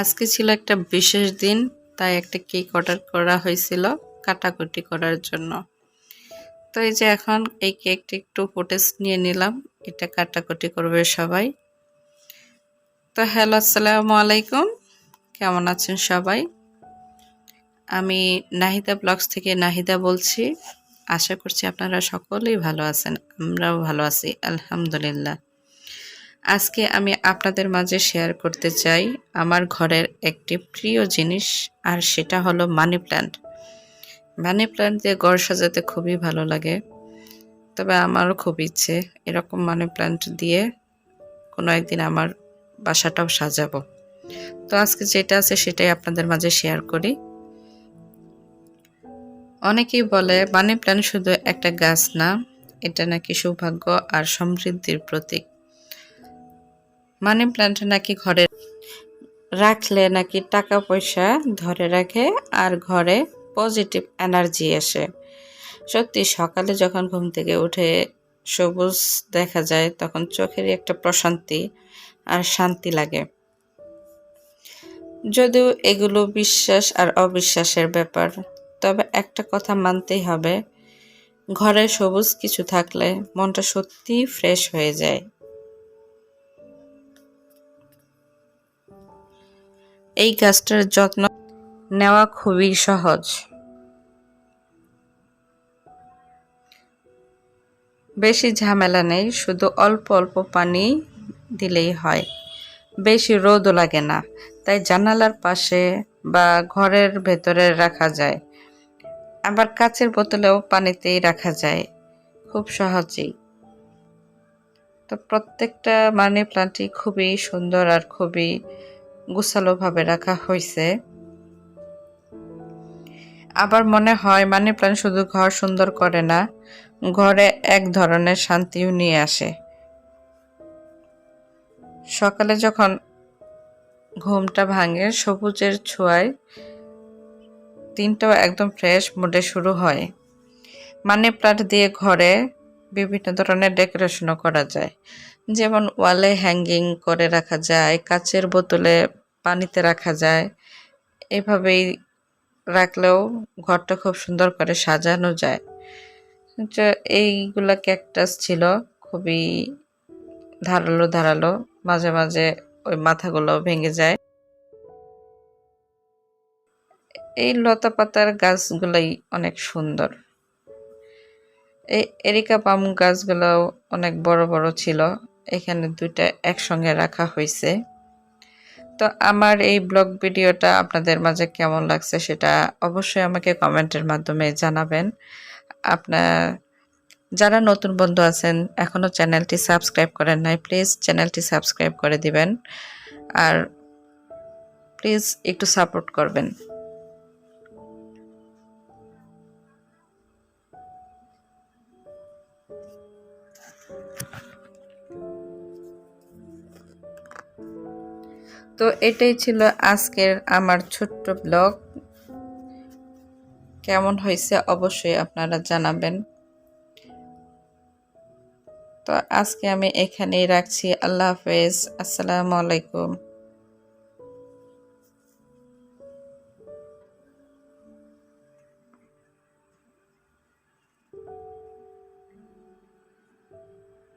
আজকে ছিল একটা বিশেষ দিন, তাই একটা কেক অর্ডার করা হয়েছিল কাটাকুটি করার জন্য। তো এই যে এখন এই কেকটা একটু ফুটেজ নিয়ে নিলাম, এটা কাটাকুটি করবে সবাই। তো হ্যালো, আসসালামু আলাইকুম। কেমন আছেন সবাই? আমি নাহিদা ব্লগস থেকে নাহিদা বলছি। আশা করছি আপনারা সকলেই ভালো আছেন, আমরাও ভালো আছি, আলহামদুলিল্লাহ। আজকে আমি আপনাদের মাঝে শেয়ার করতে চাই আমার ঘরের একটি প্রিয় জিনিস, আর সেটা হলো মানি প্ল্যান্ট মানি প্ল্যান্ট দিয়ে ঘর সাজাতে খুবই ভালো লাগে, তবে আমারও খুব ইচ্ছে এরকম মানি প্ল্যান্ট দিয়ে কোনো একদিন আমার বাসাটাও সাজাবো। তো আজকে যেটা আছে সেটাই আপনাদের মাঝে শেয়ার করি। অনেকেই বলে মানি প্ল্যান্ট শুধু একটা গাছ না, এটা নাকি সৌভাগ্য আর সমৃদ্ধির প্রতীক। মানি প্ল্যান্ট নাকি ঘরে রাখলে নাকি টাকা পয়সা ধরে রাখে আর ঘরে পজিটিভ এনার্জি আসে। সত্যি, সকালে যখন ঘুম থেকে উঠে সবুজ দেখা যায়, তখন চোখেরই একটা প্রশান্তি আর শান্তি লাগে। যদিও এগুলো বিশ্বাস আর অবিশ্বাসের ব্যাপার, তবে একটা কথা মানতেই হবে, ঘরে সবুজ কিছু থাকলে মনটা সত্যিই ফ্রেশ হয়ে যায়। এই গাছটার যত্ন নেওয়া খুবই সহজ। বেশি ঝামেলা নেই, শুধু অল্প অল্প পানি দিলেই হয়। বেশি রোদও লাগে না, তাই জানালার পাশে বা ঘরের ভেতরে রাখা যায়। আবার কাচের বোতলেও পানিতেই রাখা যায়, খুব সহজেই। তো প্রত্যেকটা মানি প্লান্টই খুবই সুন্দর আর খুবই গুছালোভাবে রাখা হয়েছে আবার মনে হয় মানি প্ল্যান্ট শুধু ঘর সুন্দর করে না, ঘরে এক ধরনের শান্তিও নিয়ে আসে। সকালে যখন ঘুমটা ভাঙে, সবুজের ছোঁয়ায় দিনটাও একদম ফ্রেশ মুডে শুরু হয়। মানি প্লান্ট দিয়ে ঘরে বিভিন্ন ধরনের ডেকোরেশনও করা যায়। যেমন ওয়ালে হ্যাঙ্গিং করে রাখা যায়, কাচের বোতলে পানিতে রাখা যায়, এভাবেই রাখলেও ঘরটা খুব সুন্দর করে সাজানো যায়। এইগুলা ক্যাকটাস ছিল, খুবই ধারালো ধারালো, মাঝে মাঝে ওই মাথাগুলো ভেঙে যায়। এই লতা পাতার গাছগুলাই অনেক সুন্দর। এই এরিকা পাম গাছগুলো অনেক বড় বড় ছিল এখানে দুইটা একসঙ্গে রাখা হয়েছে তো আমার এই ব্লগ ভিডিওটা আপনাদের মাঝে কেমন লাগছে সেটা অবশ্যই আমাকে কমেন্টের মাধ্যমে জানাবেন। আপনার, যারা নতুন বন্ধু আছেন এখনও চ্যানেলটি সাবস্ক্রাইব করেন নাই, প্লিজ চ্যানেলটি সাবস্ক্রাইব করে দিবেন। আর প্লিজ একটু সাপোর্ট করবেন। তো এটাই ছিল আজকের আমার ছোট্ট ব্লগ। কেমন হয়েছে অবশ্যই আপনারা জানাবেন। তো আজকে আমি এখানেই রাখছি। আল্লাহ হাফেজ। আসসালামু আলাইকুম।